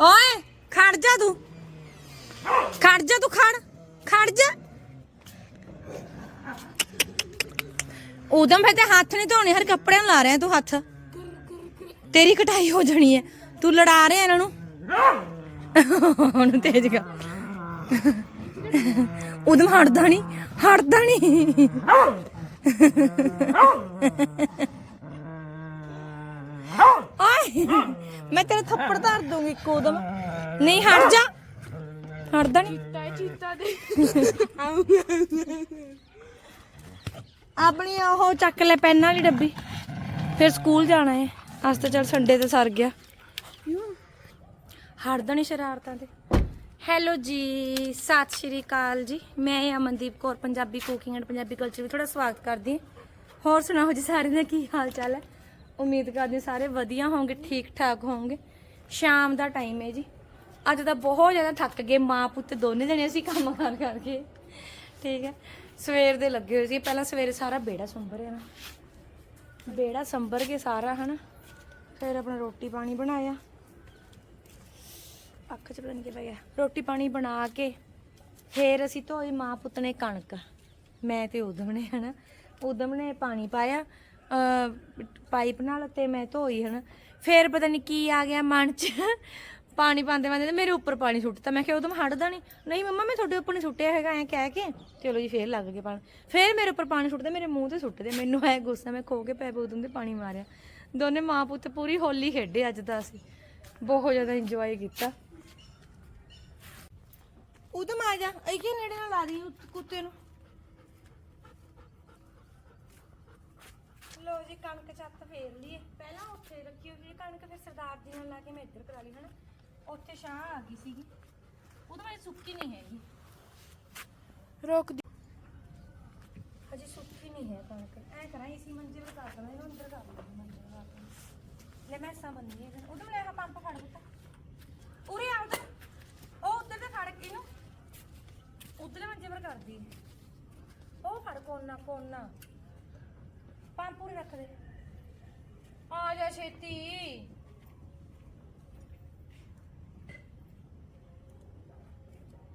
ਓਏ, ਖੜ ਜਾ ਤੂੰ। ਖੜ ਜਾ ਤੂੰ, ਖੜ ਖੜ ਜਾ। ਉਦਮ ਫਿਰ ਤੇ ਹੱਥ ਨਹੀਂ ਧੋਣੇ, ਹਰ ਕੱਪੜਿਆਂ ਨੂੰ ਲਾ ਰਿਹਾ ਤੂੰ ਹੱਥ। ਤੇਰੀ ਕਟਾਈ ਹੋ ਜਾਣੀ ਹੈ ਤੂੰ ਲੜਾ ਰਿਹਾ ਇਹਨਾਂ ਨੂੰ। ਉਹਨੂੰ ਤੇਜ ਕਰ। ਉਦਮ ਹਟਦਾ ਨਹੀਂ ਹਟਦਾ ਨਹੀਂ। ਓਏ ਮੈਂ ਤੇਰੇ ਥੱਪੜ ਧਰ ਦੂੰਗੀ ਇੱਕ ਉਦਮ। ਨਹੀਂ, ਹਟ ਜਾ। ਹਟਦਾ ਨਹੀਂ। ਚੀਤਾ ਦੇ ਆਪਣੀ ਉਹ ਚੱਕ ਲੈ ਪੈਨ ਵਾਲੀ ਡੱਬੀ। ਫਿਰ ਸਕੂਲ ਜਾਣਾ ਹੈ ਅੱਜ ਤਾਂ ਚੱਲ ਸੰਡੇ ਤੇ ਸਰ ਗਿਆ। ਹੜਦਾ ਨਹੀਂ ਸ਼ਰਾਰਤਾਂ ਤੇ। ਹੈਲੋ ਜੀ, ਸਤਿ ਸ਼੍ਰੀ ਅਕਾਲ ਜੀ। ਮੈਂ Amandeep Kaur, Punjabi cooking and Punjabi culture ਵਿੱਚ ਤੁਹਾਡਾ ਸਵਾਗਤ ਕਰਦੀ ਹਾਂ ਹੋਰ ਸੁਣਾਓ ਜੀ ਸਾਰਿਆਂ ਦਾ ਕੀ ਹਾਲ ਚਾਲ ਹੈ? ਉਮੀਦ ਕਰਦੀ ਸਾਰੇ ਵਧੀਆ ਹੋਵੋਗੇ ਠੀਕ ਠਾਕ ਹੋਵੋਗੇ ਸ਼ਾਮ ਦਾ ਟਾਈਮ ਹੈ ਜੀ। ਅੱਜ ਤਾਂ ਬਹੁਤ ਜ਼ਿਆਦਾ ਥੱਕ ਗਏ, ਮਾਂ ਪੁੱਤ ਦੋਨੇ ਜਣੇ ਅਸੀਂ ਕੰਮ ਕਰ ਕਰਕੇ। ਠੀਕ ਹੈ। ਸਵੇਰ ਦੇ ਲੱਗੇ ਹੋਏ ਸੀ। ਪਹਿਲਾਂ ਸਵੇਰੇ ਸਾਰਾ ਬੇੜਾ ਸੰਭਰਿਆ ਨਾ। ਬੇੜਾ ਸੰਭਰ ਕੇ ਸਾਰਾ, ਹਨਾ। ਫਿਰ ਆਪਣਾ ਰੋਟੀ ਪਾਣੀ ਬਣਾਇਆ। ਅੱਖ ਚ ਪਤਾ ਨਹੀਂ ਕੀ ਰੋਟੀ ਪਾਣੀ ਬਣਾ ਕੇ ਫੇਰ ਅਸੀਂ ਧੋਈ ਮਾਂ ਪੁੱਤ ਨੇ ਕਣਕ। ਮੈਂ ਤੇ ਉਦਮ ਨੇ, ਹਨਾ। ਉਦਮ ਨੇ ਪਾਣੀ ਪਾਇਆ। ਪਾਈਪ ਨਾਲ ਤੇ ਮੈਂ ਧੋਈ ਹਨਾ। ਫੇਰ ਪਤਾ ਨਹੀਂ ਕੀ ਆ ਗਿਆ ਮਨ ਚ। ਪਾਣੀ ਪਾਉਂਦੇ ਪਾਉਂਦੇ ਮੇਰੇ ਉੱਪਰ ਪਾਣੀ ਸੁੱਟਤਾ ਮੈਂ ਕਿਹਾ ਉਦਮ ਹਟਦਾ ਨਹੀਂ ਨਹੀਂ ਮੰਮਾ, ਮੈਂ ਤੁਹਾਡੇ ਉੱਪਰ ਨਹੀਂ ਸੁੱਟਿਆ ਹੈਗਾ, ਐਂ ਕਹਿ ਕੇ। ਚਲੋ ਜੀ, ਫੇਰ ਲੱਗ ਗਏ ਪਾਣੀ। ਫੇਰ ਮੇਰੇ ਉੱਪਰ ਪਾਣੀ ਸੁੱਟਦੇ, ਮੇਰੇ ਮੂੰਹ ਤੇ ਸੁੱਟਦੇ। ਮੈਨੂੰ ਐ ਗੁੱਸਾ, ਮੈਂ ਖੋ ਕੇ ਪੈਪ ਉਦਮ ਤੇ ਪਾਣੀ ਮਾਰਿਆ। ਦੋਨੇ ਮਾਂ ਪੁੱਤ ਪੂਰੀ ਹੋਲੀ ਖੇਡੇ ਅੱਜ ਦਾ ਅਸੀਂ। ਬਹੁਤ ਜ਼ਿਆਦਾ ਇੰਜੋਏ ਕੀਤਾ। ਉਦਮ ਆ ਜਾ। ਇੱਥੇ ਨੇੜੇ ਨਾਲ ਲਾ ਦੀ, ਕੁੱਤੇ ਨੂੰ? ਲੋ ਜੀ ਕਣਕ ਚੱਤ ਫੇਰ ਲਈਏ। ਪਹਿਲਾਂ ਉੱਥੇ ਰੱਖੀ ਹੋਈ ਸੀ ਕਣਕ ਫਿਰ ਸਰਦਾਰ ਜੀ ਨਾਲ ਲਾ ਕੇ ਮੈਂ ਇੱਧਰ ਕਰਾ ਲਈ ਹਨਾ? ਉੱਥੇ ਛਾਂ ਆ ਗਈ ਸੀਗੀ। ਉਹ ਤਾਂ ਮੈਂ ਸੁੱਕੀ ਨਹੀਂ ਹੈਗੀ। ਰੋਕ ਦੀ ਅਜੇ ਸੁੱਕੀ ਨਹੀਂ ਹੈ ਕਣਕ। ਐ ਕਰਾਂ ਇਸੀ ਮੰਜੇ ਤੇ ਕਰ ਦੇਣਾ ਇਹਨੂੰ ਅੰਦਰ ਕਰ ਦੇਣਾ ਮੰਜੇ ਲਾ ਕੇ। ਲੈ ਮੈਂ ਸਾ ਬੰਨੀ ਹੈ ਉਹਦੇ ਲੈ ਆ ਪੰਪ ਫੜ ਦਿੱਤਾ। ਉਰੇ ਆ ਉਧਰ। ਉਹ ਉੱਧਰ ਤੇ ਫੜ ਕੇ ਇਹਨੂੰ। ਉਧਰਲੇ ਮੰਜੇ ਪਰ ਕਰਦੀ। ਉਹ ਫੜ ਕੋਨਾ ਕੋਨਾ। ਪੰਪ ਪੂਰੇ ਰੱਖ ਦੇ। ਆ ਜਾ ਛੇਤੀ।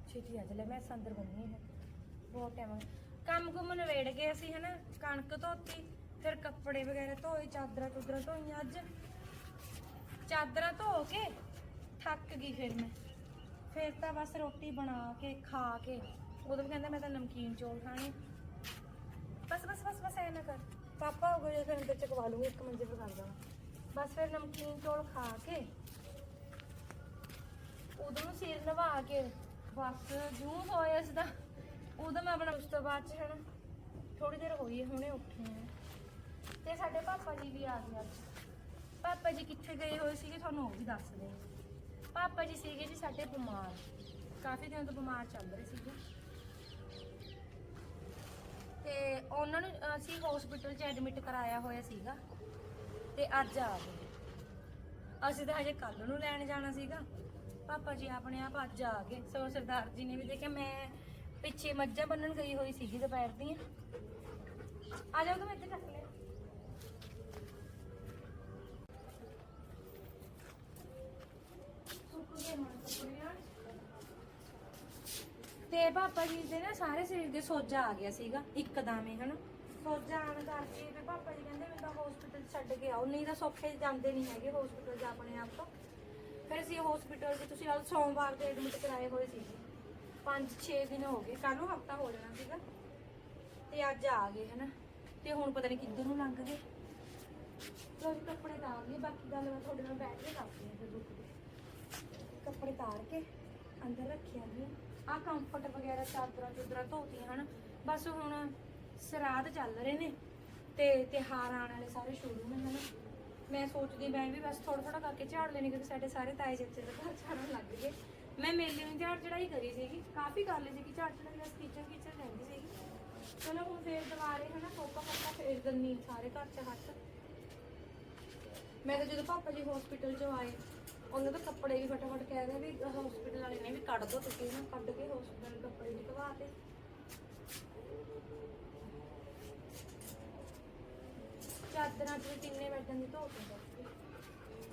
ਛੇਤੀ ਆ ਜਾ ਲੈ ਮੈਂ ਸੰਦਰ ਬੰਨੀ ਹੈ ਬਹੁਤ ਟਾਈਮ ਕੰਮ ਕੁਮ ਨਵੇੜ ਗਏ ਅਸੀਂ ਹਨਾ ਕਣਕ ਧੋਤੀ ਫਿਰ ਕੱਪੜੇ ਵਗੈਰਾ ਧੋਏ ਚਾਦਰਾਂ ਚੁਦਰਾਂ ਧੋਈਆਂ ਅੱਜ। ਚਾਦਰਾਂ ਧੋ ਕੇ ਥੱਕ ਗਈ ਫਿਰ ਮੈਂ। ਫਿਰ ਤਾਂ ਬਸ ਰੋਟੀ ਬਣਾ ਕੇ ਖਾ ਕੇ। ਉਦੋਂ ਕਹਿੰਦਾ ਮੈਂ ਤਾਂ ਨਮਕੀਨ ਚੌਲ ਖਾਣੇ। ਬਸ ਬਸ ਬਸ ਬਸ ਐ ਨਾ ਕਰ। ਪਾਪਾ ਹੋ ਗਏ ਫਿਰ ਅੰਦਰ ਚਕਵਾ ਲੂੰਗੀ ਇੱਕ ਮੰਜੇ ਪਰ ਕਰ ਦਵਾਂ ਬਸ ਫਿਰ ਨਮਕੀਨ ਚੌਲ ਖਾ ਕੇ ਉਦੋਂ ਨੂੰ ਸਿਰ ਨਵਾ ਕੇ ਬਸ ਜੂ ਹੋਇਆ ਸੀ ਤਾਂ ਉਦੋਂ ਮੈਂ ਆਪਣਾ ਉਸ ਤੋਂ ਬਾਅਦ ਚ ਹਨਾ ਥੋੜੀ ਦੇਰ ਹੋਈ ਹੈ, ਹੁਣੇ ਉੱਠੇ ਆ। ਤੇ ਸਾਡੇ ਪਾਪਾ ਜੀ ਵੀ ਆ ਗਏ ਅੱਜ। ਪਾਪਾ ਜੀ ਕਿੱਥੇ ਗਏ ਹੋਏ ਸੀਗੇ ਤੁਹਾਨੂੰ ਉਹ ਵੀ ਦੱਸਦੇ ਆ। ਪਾਪਾ ਜੀ ਸੀਗੇ ਜੀ ਸਾਡੇ ਬਿਮਾਰ। ਕਾਫੀ ਦਿਨ ਤੋਂ ਬਿਮਾਰ ਚੱਲ ਰਹੇ ਸੀਗੇ। ਤੇ ਅਸੀਂ ਹਸਪੀਟਲ 'ਚ ਐਡਮਿਟ ਕਰਾਇਆ ਹੋਇਆ ਸੀਗਾ ਤੇ ਅੱਜ ਆ ਗਏ। ਅਸੀਂ ਤਾਂ ਹਜੇ ਕੱਲ ਨੂੰ ਲੈਣ ਜਾਣਾ ਸੀਗਾ। ਪਾਪਾ ਜੀ ਆਪਣੇ ਆਪ ਅੱਜ ਆ ਗਏ। ਸੋ ਸਰਦਾਰ ਜੀ ਨੇ ਵੀ ਦੇਖਿਆ, ਮੈਂ ਪਿੱਛੇ ਮੱਝਾਂ ਬੰਨਣ ਗਈ ਹੋਈ ਸੀਗੀ ਦੁਪਹਿਰ ਦੀਆਂ। ਆ ਜਾਓ ਤੁਮ ਇੱਥੇ ਚੱਕ ਲੈ ਤੇ ਪਾਪਾ ਜੀ ਦੇ ਨਾ ਸਾਰੇ ਸਰੀਰ ਦੇ ਸੋਜਾ ਆ ਗਿਆ ਸੀਗਾ, ਇੱਕਦਮ ਹੀ, ਹਨਾ? ਸੋਜਾ ਆਣ ਕਰਕੇ ਤੇ ਪਾਪਾ ਜੀ ਕਹਿੰਦੇ ਮੈਨੂੰ ਤਾਂ ਹਸਪੀਟਲ ਛੱਡ ਕੇ ਆਓ, ਨਹੀਂ ਤਾਂ ਸੌਖੇ ਜਾਂਦੇ ਨਹੀਂ ਹੈਗੇ ਹਸਪੀਟਲ 'ਚ ਆਪਣੇ ਆਪ ਤੋਂ। ਫਿਰ ਅਸੀਂ ਹਸਪੀਟਲ 'ਚ ਤੁਸੀਂ ਨਾਲ ਸੋਮਵਾਰ ਦੇ ਐਡਮਿਟ ਕਰਾਏ ਹੋਏ ਸੀ 5-6 ਦਿਨ ਹੋ ਗਏ ਕੱਲ ਨੂੰ ਹਫਤਾ ਹੋ ਜਾਣਾ ਸੀਗਾ। ਤੇ ਅੱਜ ਆ ਗਏ, ਹਨਾ। ਤੇ ਹੁਣ ਪਤਾ ਨਹੀਂ ਕਿੱਧਰ ਨੂੰ ਲੰਘ ਗਏ। ਲੋ ਜੀ, ਕੱਪੜੇ ਤਾਰ ਲਏ ਬਾਕੀ ਗੱਲ ਮੈਂ ਤੁਹਾਡੇ ਨਾਲ ਬੈਠ ਕੇ ਕਰਦੀ ਹਾਂ ਫਿਰ ਰੁਕ ਕੇ। ਕੱਪੜੇ ਤਾਰ ਕੇ ਅੰਦਰ ਰੱਖਿਆ ਜੀ ਆ ਕੰਫਰਟ ਵਗੈਰਾ ਚਾਦਰਾਂ ਚੁਦਰਾਂ ਧੋਤੀਆਂ, ਹਨ। ਬਸ ਹੁਣ ਸਰਾਧ ਚੱਲ ਰਹੇ ਨੇ ਤੇ ਤਿਹਾਰ ਆਉਣ ਵਾਲੇ ਸਾਰੇ ਸ਼ੁਰੂ ਨੇ ਹਨਾ। ਮੈਂ ਸੋਚਦੀ ਮੈਂ ਵੀ ਬਸ ਥੋੜਾ ਥੋੜਾ ਕਰਕੇ ਝਾੜ ਲੈਣੀ ਕਿਉਂਕਿ ਸਾਡੇ ਸਾਰੇ ਤਾਏ ਚਾਚੇ ਦੇ ਘਰ ਝਾੜਨ ਲੱਗ ਗਏ। ਮੈਂ ਮੇਲੇ ਨੂੰ ਝਾੜ ਚੜਾਈ ਕਰੀ ਸੀਗੀ, ਕਾਫੀ ਕਰ ਲਈ ਸੀਗੀ, ਝਾੜ ਚੜਾਈ ਬਸ ਕਿਚਨ ਕਿਚਨ ਰਹਿੰਦੀ ਸੀਗੀ। ਚਲੋ ਹੁਣ ਫੇਰ ਦੁਬਾਰੇ ਹਨਾ ਫੋਕਾ ਫੋਕਾ ਫੇਰ ਦੰਨੀ ਸਾਰੇ ਘਰ ਚ ਹੱਥ। ਮੈਂ ਤਾਂ ਜਦੋਂ ਪਾਪਾ ਜੀ ਹਸਪੀਟਲ ਚੋਂ ਆਏ, ਉਹਨਾਂ ਦੇ ਕੱਪੜੇ ਵੀ ਫਟਾਫਟ ਕਹਿ ਰਹੇ ਵੀ ਹਸਪੀਟਲ ਵਾਲੇ ਨੇ ਵੀ ਕੱਢ ਦੋ ਤੁਸੀਂ ਨਾ ਕੱਢ ਕੇ ਹਸਪੀਟਲ ਕੱਪੜੇ ਵੀ ਧਵਾ ਤੇ। ਚਾਦਰਾਂ ਤੇ ਕਿੰਨੇ ਬੈਠਣ ਦੀ ਧੋ ਕੇ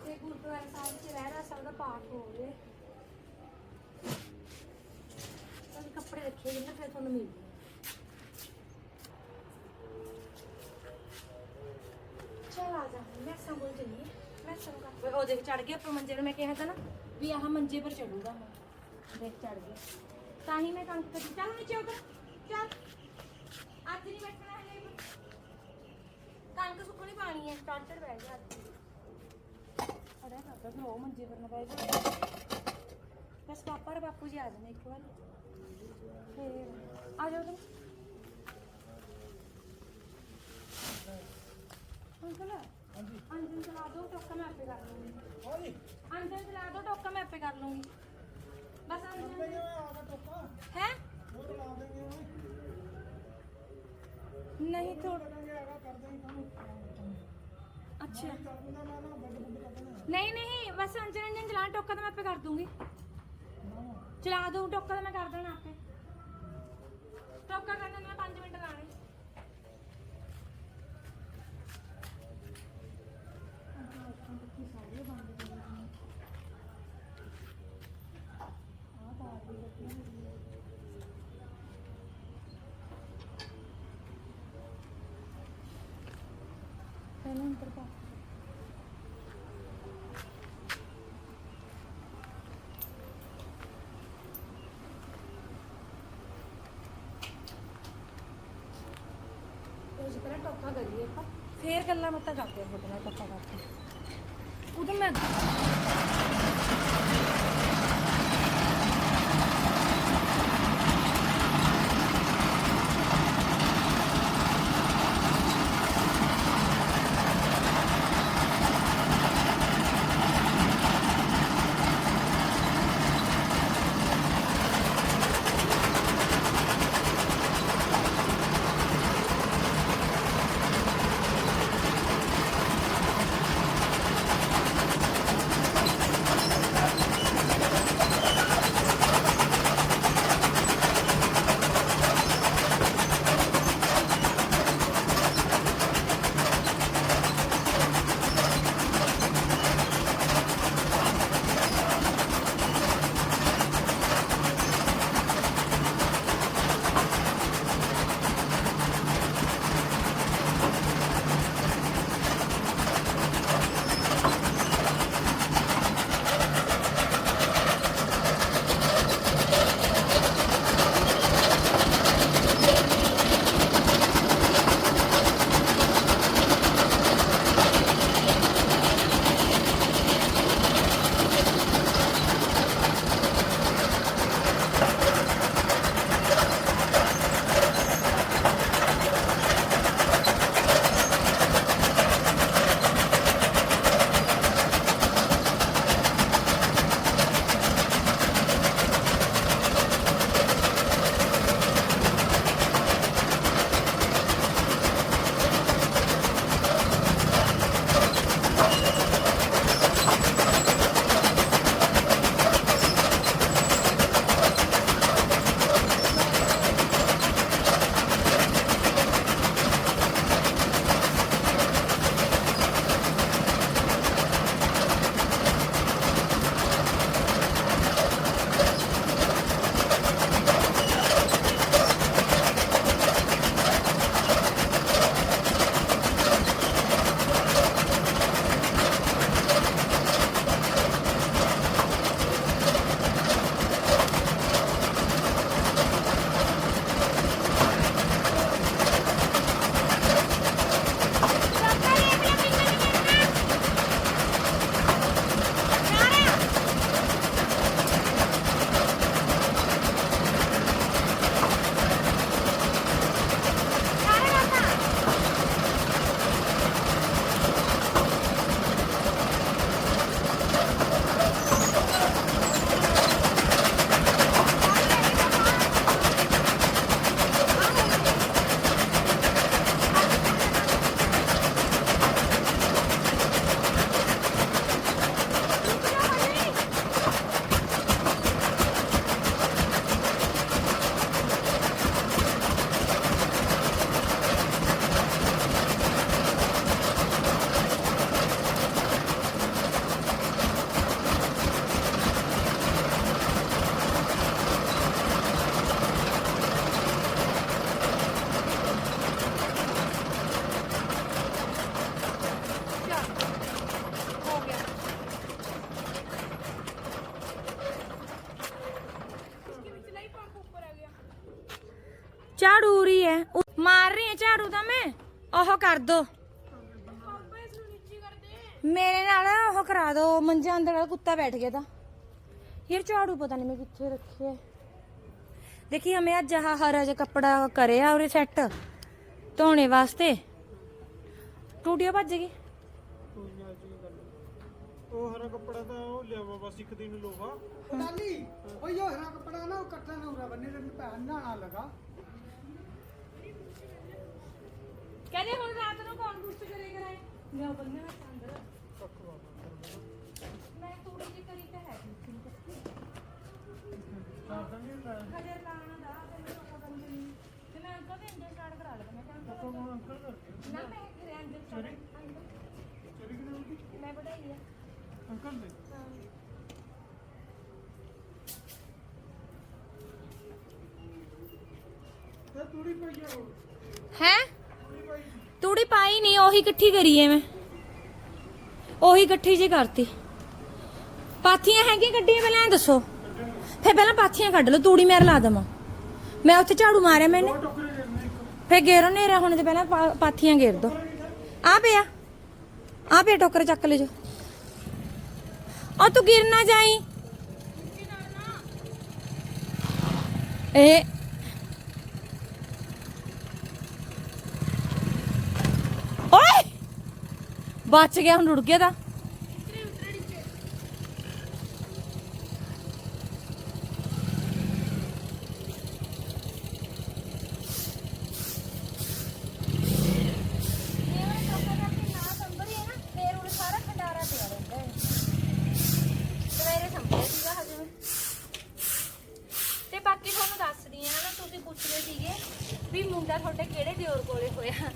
ਤੇ ਗੁਰਦੁਆਰਾ ਸਾਹਿਬ 'ਚ ਰਹਿਣਾ ਸਭ ਦਾ ਪਾਠ ਹੋ ਰਿਹਾ ਤਾਂ ਕੱਪੜੇ ਰੱਖੇ ਜਿੰਨੇ ਫਿਰ ਤੁਹਾਨੂੰ ਮਿਲ ਜਾਣਗੇ ਚਲ ਆ ਜਾ, ਮੈਂ ਸੰਭਲ ਚਲੀ ਮੈਂ ਸਭ ਕਰ ਉਹ ਦੇਖ ਚੜ ਗਿਆ ਉੱਪਰ ਮੰਜੇ ਨੂੰ ਮੈਂ ਕਿਹਾ ਤਾਂ ਨਾ, ਵੀ ਆਹ ਮੰਜੇ ਪਰ ਚੜੂਗਾ ਮੈਂ। ਦੇਖ ਚੜ ਗਿਆ ਤਾਂ ਹੀ ਮੈਂ ਕੰਕ ਕਰੀ ਚੱਲ ਨੀਚੇ ਉਤਰ ਚੱਲ। ਅੱਜ ਨਹੀਂ ਬੈਠਣਾ। ਹੈ ਕੰਕ ਸੁੱਕਣੀ ਪਾਣੀ ਹੈ ਟਾਟਰ ਬਹਿ ਗਿਆ ਅੱਜ ਅਰੇ ਪਾਪਾ ਫਿਰ ਉਹ ਮੰਜੇ ਪਰ ਨਾ ਬਹਿ ਜਾ ਬਸ ਪਾਪਾ ਔਰ ਬਾਪੂ ਜੀ ਆ ਜਾਣੇ ਇੱਕ ਵਾਰ ਫਿਰ ਆ ਜਾਓ ਤੁਸੀਂ ਅੰਕਲ ਹਾਂਜੀ ਅੰਜਨ ਚਲਾ ਦੋ ਟੋਕਾ ਮੈਂ ਆਪੇ ਕਰ ਲੂੰਗੀ ਹਾਂਜੀ ਅੰਜਨ ਚਲਾ ਦੋ ਟੋਕਾ ਮੈਂ ਆਪੇ ਕਰ ਲੂੰਗੀ ਬਸ ਮੈਂ ਅੰਜਨ ਕਿਹਾ ਆ ਗਿਆ ਟੋਕਾ ਹੈ ਉਹ ਲਾ ਦੇਂਗੇ ਉਹ ਨਹੀਂ ਥੋੜਾ ਕਰਾਂਗੇ ਆਗਾ ਕਰ ਦੇਂਗੇ ਕੰਮ ਅੱਛਾ। ਨਹੀਂ ਨਹੀਂ, ਬਸ ਅੰਜਨ ਅੰਜਨ ਚਲਾ ਟੋਕਾ ਤਾਂ ਮੈਂ ਆਪੇ ਕਰ ਦੂੰਗੀ। ਚਲਾ ਦੋ ਟੋਕਾ ਤਾਂ ਮੈਂ ਕਰ ਦੇਣਾ ਆਪੇ। ਟੋਕਾ ਕਰਨ ਨੂੰ 5 ਮਿੰਟ ਲਾਣੇ ਪਹਿਲਾਂ ਅੰਦਰ ਪਾ। ਉਸ ਤਰ੍ਹਾਂ ਟੋਕਾ ਕਰੀਏ ਆਪਾਂ। ਫੇਰ ਗੱਲਾਂ ਮਤਾਂ ਕਰਦੇ ਆ ਤੁਹਾਡੇ ਨਾਲ ਟੋਕਾ ਕਰਕੇ। ਉਦੋਂ ਮੈਂ ਝਾੜੂ ਉਰੀ ਹੈ ਉ- ਮਾਰ ਰਹੀ ਹੈ ਝਾੜੂ ਤਾਂ ਮੈਂ। ਉਹ ਕਰ ਦੋ। ਮੇਰੇ ਨਾਲ ਉਹ ਕਰਾ ਦੋ। ਮੰਜੇ ਅੰਦਰ ਵਾਲਾ ਕੁੱਤਾ ਬੈਠ ਗਿਆ ਤਾਂ। ਯਾਰ ਝਾੜੂ ਪਤਾ ਨਹੀਂ ਮੈਂ ਕਿੱਥੇ ਰੱਖਿਆ। ਹੈ। ਦੇਖੀ ਹਮੇ ਅੱਜ ਆਹ ਹਰਾ ਜਿਹਾ ਕੱਪੜਾ ਕਰਿਆ ਉਰੇ ਸੈੱਟ ਧੋਣੇ ਵਾਸਤੇ। ਟੂਟੀਆਂ ਭੱਜ ਗਈ। ਉਹ ਹਰਾ ਕੱਪੜਾ ਤਾਂ ਉਹ ਲਿਆਵਾ ਬਸ ਇੱਕ ਦਿਨ ਲੋਹਾ। ਲਾਲੀ ਉਹ ਇਹ ਹਰਾ ਕੱਪੜਾ ਨਾ ਉਹ ਕੱਟਾ ਨਾ ਬੰਨੇ ਤੇ ਪਹਿਨਣਾ ਨਾ ਲਗਾ। ਕਹਿੰਦੇ ਹੁਣ ਰਾਤ ਨੂੰ ਕੌਣ ਪੁੱਛ ਕਰੇ ਕਰਾਏ ਲਿਓ ਬੰਦੇ ਮੈਂ ਅੰਦਰ। ਮੈਂ ਥੋੜੀ ਜਿਹੀ ਕਰੀ ਤਾਂ ਹੈ ਖਜਰ ਲਾਣਾ ਦਾ ਤੇ ਮੈਂ ਉਹ ਬੰਦੇ ਨੂੰ ਤੇ ਮੈਂ ਅੰਕਲ ਦੇ ਅੰਦਰ ਸਟਾਰਟ ਕਰਾ ਲਵਾਂ ਮੈਂ ਕਿਹਾ ਅੰਕਲ ਨਾ ਮੈਂ ਘਰੇ ਅੰਦਰ start- ਅੰਦਰ ਮੈਂ ਬੜਾਈ ਆ। ਅੰਕਲ ਦੇ? ਤੇ ਤੂੜੀ ਪਈ ਆ ਉਹ। ਹੈ? ਤੂੜੀ ਪਾਈ ਨਹੀਂ ਉਹੀ ਇਕੱਠੀ ਕਰੀਏ ਮੈਂ। ਉਹੀ ਇਕੱਠੀ ਜੀ ਕਰਤੀ। ਪਾਥੀਆਂ ਹੈਗੀਆਂ ਕੱਢੀਆਂ, ਪਹਿਲਾਂ ਇਹ ਦੱਸੋ। ਫੇ ਪਹਿਲਾਂ ਪਾਥੀਆਂ ਕੱਢ ਲਓ, ਤੂੜੀ ਮੇਰੇ ਲਾ ਦਵਾਂ। ਮੈਂ ਉੱਥੇ ਝਾੜੂ ਮਾਰਿਆ ਮੈਨੇ। ਟੋਕਰੇ ਗੇਰੋ ਨੇਰਾ ਹੋਣੇ ਤੇ ਪਹਿਲਾਂ ਪਾ- ਪਾਥੀਆਂ ਗੇਰ ਦੋ। ਆ ਪਿਆ। ਆ ਪਿਆ, ਟੋਕਰ ਚੱਕ ਲੈ ਜੋ। ਆ ਤੂੰ ਗਿਰ ਨਾ ਜਾਈ। ਇਹ ਓਏ ਬਚ ਗਿਆ ਹੁਣ ਰੁੜ ਗਿਆ ਤਾਂ ਤੇ ਬਾਕੀ ਤੁਹਾਨੂੰ ਦੱਸਦੀ ਆ ਨਾ ਤੁਸੀਂ ਪੁੱਛਦੇ ਸੀਗੇ ਵੀ ਮੁੰਡਾ ਤੁਹਾਡੇ ਕਿਹੜੇ ਦਿਓਰ ਕੋਲੇ ਹੋਇਆ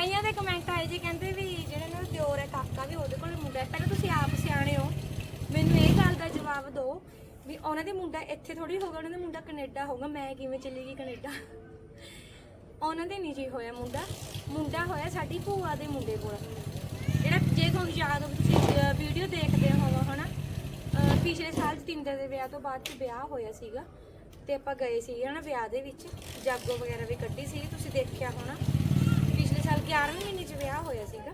ਕਈਆਂ ਦੇ ਕਮੈਂਟ ਆਏ ਜੀ ਕਹਿੰਦੇ ਵੀ ਜਿਹੜਾ ਇਹਨਾਂ ਦਾ ਦਿਓਰ ਹੈ ਕਾਕਾ ਵੀ ਉਹਦੇ ਕੋਲ ਮੁੰਡਾ ਹੈ। ਪਹਿਲਾਂ ਤੁਸੀਂ ਆਪ ਸਿਆਣੇ ਹੋ। ਮੈਨੂੰ ਇਹ ਗੱਲ ਦਾ ਜਵਾਬ ਦਿਓ ਵੀ ਉਹਨਾਂ ਦੇ ਮੁੰਡਾ ਇੱਥੇ ਥੋੜੀ ਹੋਗਾ ਉਹਨਾਂ ਦਾ ਮੁੰਡਾ ਕੈਨੇਡਾ ਹੋਗਾ ਮੈਂ ਕਿਵੇਂ ਚਲੀ ਗਈ ਕੈਨੇਡਾ? ਉਹਨਾਂ ਦੇ ਨਹੀਂ ਜੀ ਹੋਇਆ ਮੁੰਡਾ। ਮੁੰਡਾ ਹੋਇਆ ਸਾਡੀ ਭੂਆ ਦੇ ਮੁੰਡੇ ਕੋਲ। ਜਿਹੜਾ ਜੇ ਤੁਹਾਨੂੰ ਯਾਦ ਹੋਵੇ ਤੁਸੀਂ ਵੀਡੀਓ ਦੇਖਦੇ ਹੋਵੋ, ਹਨਾ? ਅਹ, ਪਿਛਲੇ ਸਾਲ ਜਤਿੰਦਰ ਦੇ ਵਿਆਹ ਤੋਂ ਬਾਅਦ ਚ ਵਿਆਹ ਹੋਇਆ ਸੀਗਾ। ਤੇ ਆਪਾਂ ਗਏ ਸੀਗੇ, ਹਨਾ, ਵਿਆਹ ਦੇ ਵਿੱਚ। ਜਾਗੋ ਵਗੈਰਾ ਵੀ ਕੱਢੀ ਸੀ ਤੁਸੀਂ ਦੇਖਿਆ ਹੋਣਾ। 11ਵੇਂ ਮਹੀਨੇ ਚ ਵਿਆਹ ਹੋਇਆ ਸੀਗਾ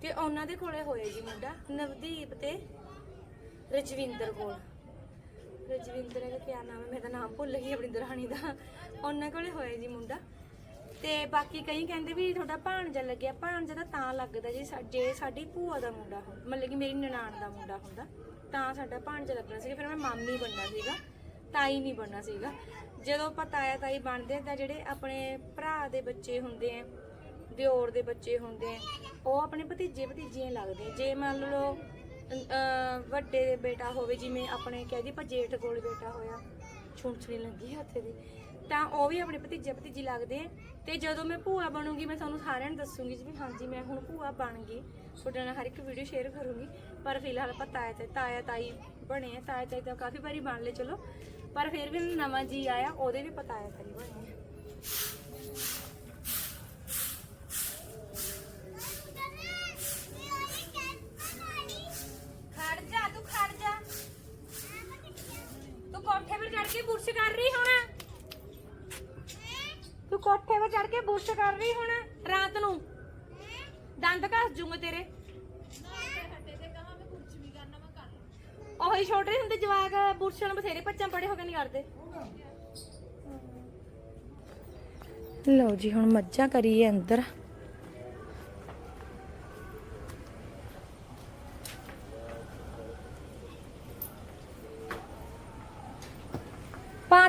ਤੇ ਉਹਨਾਂ ਦੇ ਕੋਲੇ ਹੋਇਆ ਜੀ ਮੁੰਡਾ, ਨਵਦੀਪ ਤੇ ਰਜਵਿੰਦਰ ਕੋਲ। ਰਜਵਿੰਦਰ ਦਾ ਕੀ ਨਾਮ ਹੈ? ਮੇਰਾ ਨਾਮ ਭੁੱਲ ਗਈ ਆਪਣੀ ਦਰਾਣੀ ਦਾ। ਉਹਨਾਂ ਕੋਲੇ ਹੋਇਆ ਜੀ ਮੁੰਡਾ। ਤੇ ਬਾਕੀ ਕਈ ਕਹਿੰਦੇ ਵੀ ਤੁਹਾਡਾ ਭਾਣਜਾ ਲੱਗਿਆ। ਭਾਣਜਾ ਤਾਂ ਤਾਂ ਲੱਗਦਾ ਜੀ, ਸਾ- ਜੇ ਸਾਡੀ ਭੂਆ ਦਾ ਮੁੰਡਾ ਹੋ ਮਤਲਬ ਕਿ ਮੇਰੀ ਨਨਾਣ ਦਾ ਮੁੰਡਾ ਹੁੰਦਾ, ਤਾਂ ਸਾਡਾ ਭਾਣਜਾ ਲੱਗਣਾ ਸੀਗਾ। ਫਿਰ ਮੈਂ ਮਾਮੀ ਬਣਨਾ ਸੀਗਾ, ਤਾਈ ਨਹੀਂ ਬਣਨਾ ਸੀਗਾ। ਜਦੋਂ ਆਪਾਂ ਤਾਇਆ ਤਾਈ ਬਣਦੇ ਆ ਤਾਂ ਜਿਹੜੇ ਆਪਣੇ ਭਰਾ ਦੇ ਬੱਚੇ ਹੁੰਦੇ ਆ ਦਿਓਰ ਦੇ ਬੱਚੇ ਹੁੰਦੇ ਉਹ ਆਪਣੇ ਭਤੀਜੇ ਭਤੀਜੀਆਂ ਹੀ ਲੱਗਦੇ ਜੇ ਮੰਨ ਲਓ ਵੱਡੇ ਦੇ ਬੇਟਾ ਹੋਵੇ, ਜਿਵੇਂ ਆਪਣੇ ਕਹਿ ਦੀ ਜੇਠ ਕੋਲ ਬੇਟਾ ਹੋਇਆ ਛੁੰਛਣੀ ਲੱਗੀ ਹੱਥੇ ਦੀ, ਤਾਂ ਉਹ ਵੀ ਆਪਣੇ ਭਤੀਜੇ ਭਤੀਜੀ ਲੱਗਦੇ ਆ। ਤੇ ਜਦੋਂ ਮੈਂ ਭੂਆ ਬਣੂੰਗੀ, ਮੈਂ ਤੁਹਾਨੂੰ ਸਾਰਿਆਂ ਨੂੰ ਦੱਸੂਗੀ ਜੀ ਵੀ ਹਾਂਜੀ, ਮੈਂ ਹੁਣ ਭੂਆ ਬਣ ਗਈ। ਤੁਹਾਡੇ ਨਾਲ ਹਰ ਇੱਕ ਵੀਡੀਓ ਸ਼ੇਅਰ ਕਰੂੰਗੀ। ਪਰ ਫਿਲਹਾਲ ਆਪਾਂ ਤਾਇਆ ਤੇ ਤਾਇਆ ਤਾਈ ਬਣੇ ਆ। ਤਾਇਆ ਤਾਈ ਤਾਂ ਕਾਫੀ ਵਾਰੀ ਬਣ ਲਏ, ਚਲੋ। ਪਰ ਫਿਰ ਵੀ ਨਵਾਂ ਜੀ ਆਇਆ, ਉਹਦੇ ਵੀ ਪਤਾਇਆ ਤਾਈ ਬਣੇ ਕੇ ਬੁਰਸ਼ ਕਰ ਰਹੀ ਹੁਣ। ਤੂੰ ਕੋਠੇ 'ਤੇ ਚੜ ਕੇ ਬੁਰਸ਼ ਕਰ ਰਹੀ ਹੁਣ ਰਾਤ ਨੂੰ। ਦੰਦ ਘਸ ਜੂਗੇ ਤੇਰੇ। ਉਹੀ ਛੋਟੇ ਹੁੰਦੇ ਜਵਾਕ ਬੁਰਸ਼ਾਂ ਬਥੇਰੇ ਬੱਚਾ ਬੜੇ ਹੋ ਕੇ ਨਹੀਂ ਕਰਦੇ ਲਓ ਜੀ, ਹੁਣ ਮੱਝਾਂ ਕਰੀਏ ਅੰਦਰ।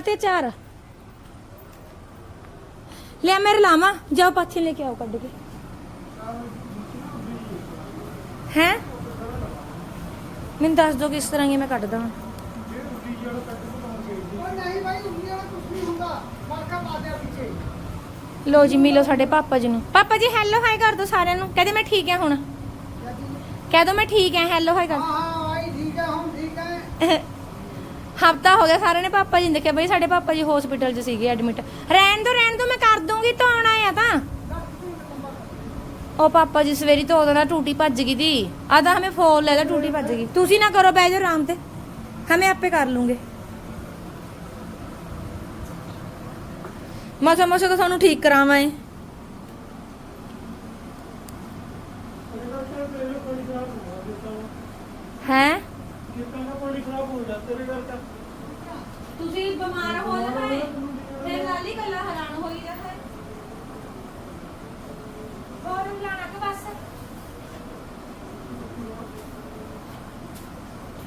ਪਾਤੇ ਚਾਰ। ਲੈ ਮੇਰੇ ਲਾਵਾ ਜਾਓ ਪਾਥੀ ਲੈ ਕੇ ਆਓ ਕੱਢ ਕੇ। ਹੈ? ਮੈਨੂੰ ਦੱਸ ਦੋ ਕਿਸ ਤਰ੍ਹਾਂ ਇਹ ਮੈਂ ਦਿਆ ਪਿੱਛੇ ਲੋ ਜੀ ਮਿਲੋ ਸਾਡੇ ਪਾਪਾ ਜੀ ਨੂੰ। ਪਾਪਾ ਜੀ ਹੈਲੋ ਹਾਈ ਕਰ ਦੋ ਸਾਰਿਆਂ ਨੂੰ। ਕਹਦੇ ਮੈਂ ਠੀਕ ਹਾਂ ਹੁਣ। ਕਹਿ ਦੋ ਮੈਂ ਠੀਕ ਹਾਂ ਹੈਲੋ ਹਾਈ ਕਰ ਹਾਂ ਹਾਂ ਠੀਕ ਹੈ ਹੁਣ ਠੀਕ ਹੈ। ਹਫਤਾ ਹੋ ਗਿਆ ਸਾਰਿਆਂ ਨੇ ਪਾਪਾ ਜੀ ਨੂੰ ਦੇਖਿਆ, ਬਈ ਸਾਡੇ ਪਾਪਾ ਜੀ ਹਸਪੀਟਲ 'ਚ ਸੀਗੇ ਐਡਮਿਟ ਰਹਿਣ ਦੋ ਰਹਿਣ ਦੋ, ਮੈਂ ਕਰ ਦੂੰਗੀ, ਧੋਣ ਆਇਆ ਤਾਂ। ਉਹ ਪਾਪਾ ਜੀ ਸਵੇਰੀ ਧੋ ਉਹਦਾ ਟੂਟੀ ਭੱਜ ਗਈ ਦੀ। ਆਦਾ ਹਮੇ ਫੋਨ ਲੈ ਲੈ ਟੂਟੀ ਭੱਜ ਗਈ। ਤੁਸੀਂ ਨਾ ਕਰੋ, ਬਹਿ ਜਾਓ ਆਰਾਮ ਤੇ। ਹਮੇ ਆਪੇ ਕਰ ਲੂੰਗੇ। ਮਸਾ ਮਸਾ ਤਾਂ ਤੁਹਾਨੂੰ ਠੀਕ ਕਰਾਵਾਂ ਏ ਇਹਦਾ ਕਿਹੜਾ ਤੇਰੇ ਪਾਣੀ ਖਰਾਬ ਹੋ ਗਿਆ ਦਿੱਤਾ ਹੈ ਕਿਤਾ ਦਾ ਪਾਣੀ ਖਰਾਬ ਹੋ ਗਿਆ ਤੇਰੇ ਘਰ ਤਾਂ ਤੁਸੀਂ ਬਿਮਾਰ ਹੋ ਜਾਵੇ ਫਿਰ ਲਾਲੀ ਕੱਲਾ ਹੈਰਾਨ ਹੋਈ ਦਾ ਹੈ ਹੋਰ ਲਾਣਾ ਕਿ ਬਸ?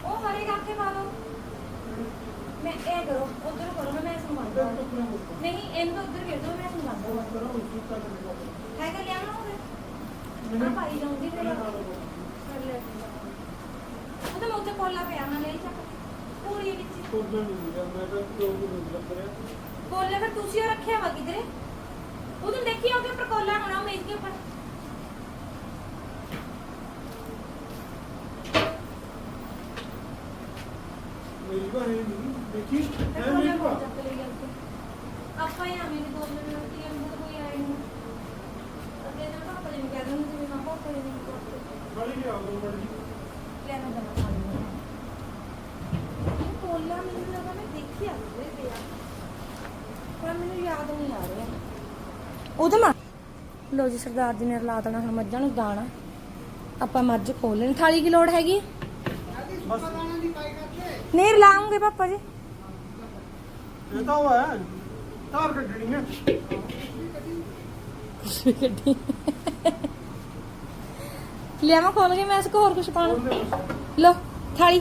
ਉਹ ਹਰੇ ਗੱਕੇ ਪਾ ਦੋ। ਮੈਂ ਇਹ ਕਰੋ ਉਧਰ ਕਰੋ ਮੈਂ ਇਸ ਨੂੰ ਮੰਨਦਾ ਨਹੀਂ ਇਹਨੂੰ ਉਧਰ ਕਰ ਦੋ ਮੈਂ ਇਸ ਨੂੰ ਮੰਨਦਾ ਹੈ ਕਿ ਲਿਆ ਨਾ ਉਹਦੇ ਮੈਂ ਪਾਈ ਜਾਊਂਗੀ ਫਿਰ। ਕਰ ਲਿਆ ਉਹ ਤਾਂ ਮੈਂ ਉੱਤੇ ਕੋਲਾ ਪਿਆ ਨਾ ਲਈ ਚੱਕ ਪੂਰੀ ਵਿੱਚ ਕੋਲੇ ਫਿਰ ਤੁਸੀਂ ਉਹ ਰੱਖਿਆ ਵਾ ਕਿਧਰੇ? ਉਹਨੂੰ ਦੇਖੀ ਉਹਦੇ ਉੱਪਰ ਕੋਲਾ ਹੋਣਾ ਮੇਜ਼ ਦੇ ਉੱਪਰ। ਮੇਰੀ ਭਾਣੇ ਨਹੀਂ। ਦੇਖੀ? ਤੇ ਹੈ ਕੋਲੇ ਮੇਰੀ ਬਹੁਤ ਭਾ ਚੱਕ ਲਈ ਅੱਗੇ ਆਪਾਂ ਹੀ ਆਵੇਂ ਦੋ ਮਿੰਟ ਰੋਟੀ ਅੰਦਰ ਕੋਈ ਆਏ ਨਹੀਂ ਅੱਗੇ ਨਾ ਪਾਪਾ ਜੀ ਨੂੰ ਕਹਿ ਦਿੰਦੇ ਜਿਵੇਂ ਨਾ ਪਾਪਾ ਜੀ ਨੂੰ ਬੜੀ ਲਿਆ ਦੋ ਬੜੀ ਲੈਣਾ ਦੇਣਾ ਖਾ ਲੈਣਾ ਕੋਲਾ ਮੈਨੂੰ ਲੱਗਾ ਮੈਂ ਦੇਖਿਆ ਉਹਦੇ ਪਿਆ ਪਰ ਮੈਨੂੰ ਯਾਦ ਨਹੀਂ ਆ ਰਿਹਾ। ਉਹਦੇ ਮਾ ਲੋ ਜੀ ਸਰਦਾਰ ਜੀ ਨੇ ਰਲਾ ਦੇਣਾ ਹੁਣ ਮੱਝਾਂ ਨੂੰ ਦਾਣਾ। ਆਪਾਂ ਮੱਝ ਖੋਲ ਲੈਣੀ ਥਾਲੀ ਕੀ ਲੋੜ ਹੈਗੀ? ਬਸ ਨਹੀਂ ਰਲਾਉਂਗੇ ਪਾਪਾ ਜੀ। ਇਹ ਤਾਂ ਉਹ ਹੈ ਤਾਰ ਕੱਢਣੀ ਹੈ। ਲਿਆਵਾਂ ਖੋਲ ਕੇ ਮੈਂ ਇਸ ਕੋ ਹੋਰ ਕੁਝ ਪਾਣਾ ਲੋ ਥਾਲੀ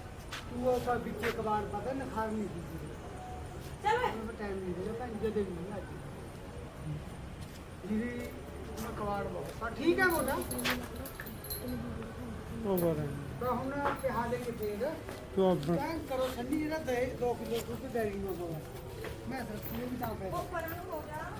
ਤੂੰ ਉਹ ਪਾ ਵਿੱਚੇ ਕਬਾੜ ਪਤਾ ਨਖਾਰ ਨਹੀਂ ਦਿੱਤੀ ਚਲ ਉਹ ਟਾਈਮ ਨਹੀਂ ਦੇ ਪੰਜ ਦੇ ਨਹੀਂ ਅੱਜ। ਜਿਹੜੀ ਕਬਾੜ ਬਹੁਤ ਤਾਂ ਠੀਕ ਹੈ ਮੋਨਾ ਉਹ ਬਾਰੇ। ਤਾਂ ਹੁਣ ਪਿਹਾ ਦੇ ਕੇ ਫੇਰ। ਤੂੰ ਆਪ ਟੈਂਕ ਕਰੋ ਠੰਡੀ ਜਿਹੜਾ ਦੇ 2 ਕਿਲੋ ਦੁੱਧ ਡੈਰੀ ਨੂੰ ਪਾਵਾ ਮੈਂ ਸਰ ਵੀ ਤਾਂ ਪੈ ਉੱਪਰ ਨੂੰ ਹੋ ਗਿਆ।